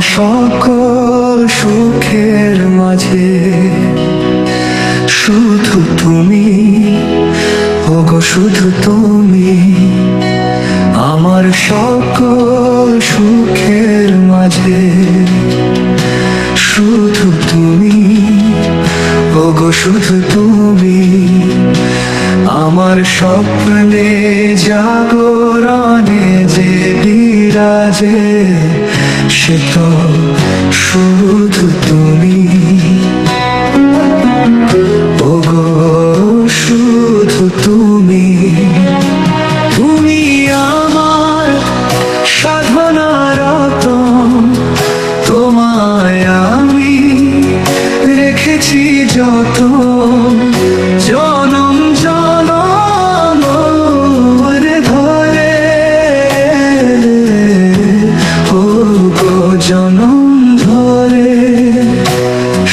সকল সুখের মাঝে, শুধু তুমি, ওগো শুধু তুমি, আমার সকল সুখের মাঝে, শুধু তুমি, ওগো শুধু তুমি, আমার স্বপ্নে জাগরণে যে বিরাজে। সে তো শুধু তুমি।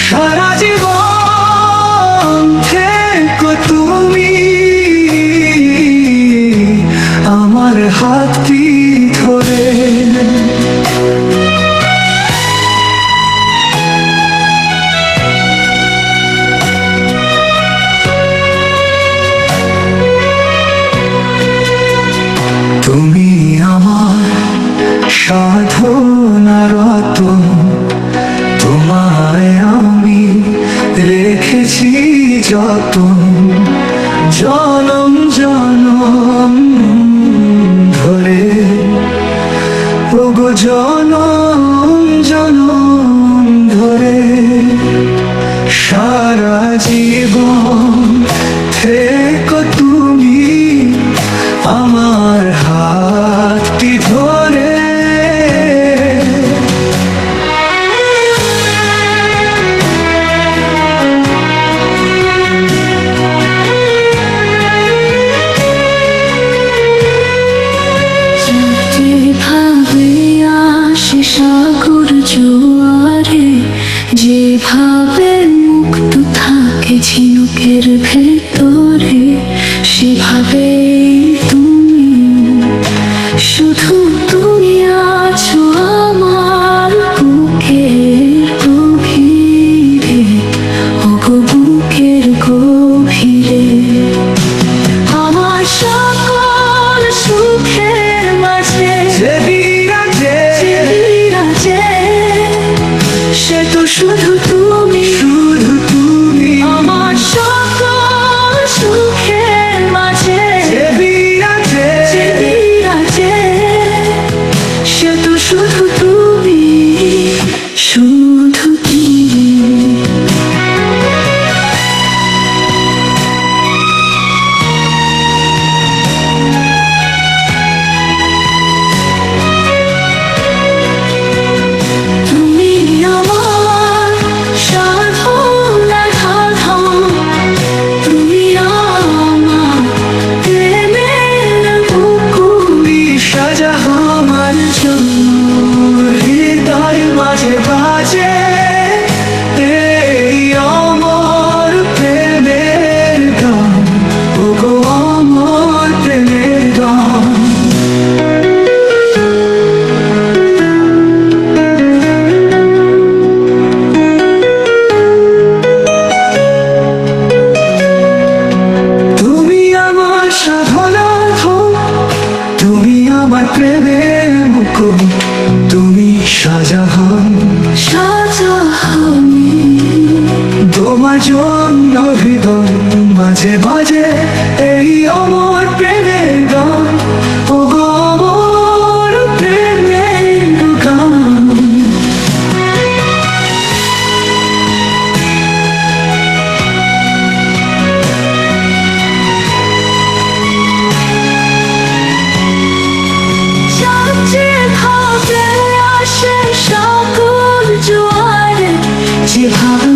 Shut up! যত জনম জনম থাকে ঝিনুকের ভেতরে সেভাবে তুমি। শুধু তুমি আছো আমার বুকের গভীরে ওগো বুকের গভীরে। আমার সকল সুখের মাঝে সে তো শুধু শাহজাহান শাহজাহান তোমার জন্য হৃদয় মাঝে মাঝে এই অমর you haven't